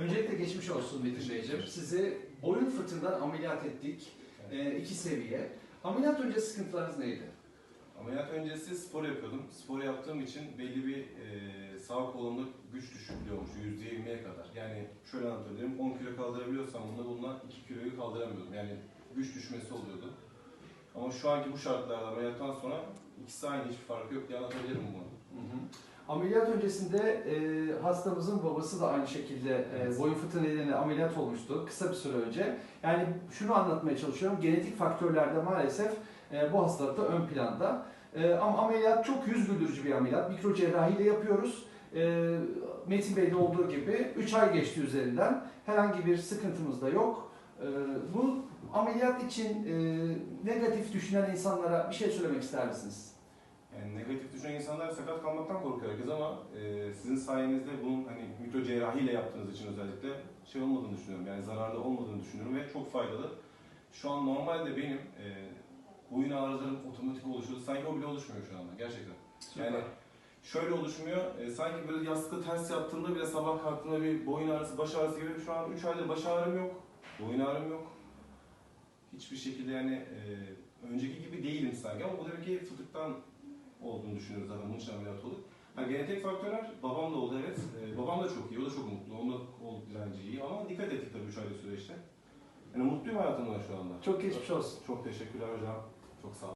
Öncelikle geçmiş olsun Metin Beyciğim. Sizi boyun fıtığından ameliyat ettik. Ee, iki seviye. Ameliyat önce sıkıntılarınız neydi? Ameliyat öncesi spor yapıyordum. Spor yaptığım için belli bir e, sağ kolumda güç düşüklüğü olmuş %20'ye kadar. Yani şöyle anlatabilirim, 10 kilo kaldırabiliyorsam bunda bundan 2 kiloyu kaldıramıyordum. Yani güç düşmesi oluyordu. Ama şu anki bu şartlarda ameliyattan sonra ikisi aynı hiçbir farkı yok diye anlatabilirim bunu. Ameliyat öncesinde e, hastamızın babası da aynı şekilde e, boyun fıtığı nedeniyle ameliyat olmuştu kısa bir süre önce. Yani şunu anlatmaya çalışıyorum. Genetik faktörler de maalesef e, bu hastalıkta ön planda. E, ama ameliyat çok yüz güldürücü bir ameliyat. Mikro cerrahiyle yapıyoruz. E, Metin Bey'de olduğu gibi 3 ay geçti üzerinden. Herhangi bir sıkıntımız da yok. E, bu ameliyat için e, negatif düşünen insanlara bir şey söylemek ister misiniz? Yani negatif düşünen insanlar sakat kalmaktan korkuyor herkes ama e, sizin sayenizde bunun hani mikro cerrahiyle yaptığınız için özellikle şey olmadığını düşünüyorum. Yani zararlı olmadığını düşünüyorum ve çok faydalı. Şu an normalde benim e, boyun ağrılarım otomatik oluşuyordu. Sanki o bile oluşmuyor şu anda gerçekten. Yani şöyle oluşmuyor. e, sanki böyle yastıkta ters yattığımda bile sabah kalktığımda bir boyun ağrısı, baş ağrısı gibi şu an 3 aydır baş ağrım yok. Boyun ağrım yok. Hiçbir şekilde yani e, önceki gibi değilim sanki ama bu demek ki fıtıktan olduğunu düşünüyoruz zaten bunun için ameliyat olduk. Ha, genetik faktörler babam da oldu evet. E, babam da çok iyi, o da çok mutlu. Onun da kol direnci iyi ama dikkat ettik tabii 3 aylık süreçte. Yani mutluyum hayatımda şu anda. Çok geçmiş olsun. Çok teşekkürler hocam. Çok sağ olun.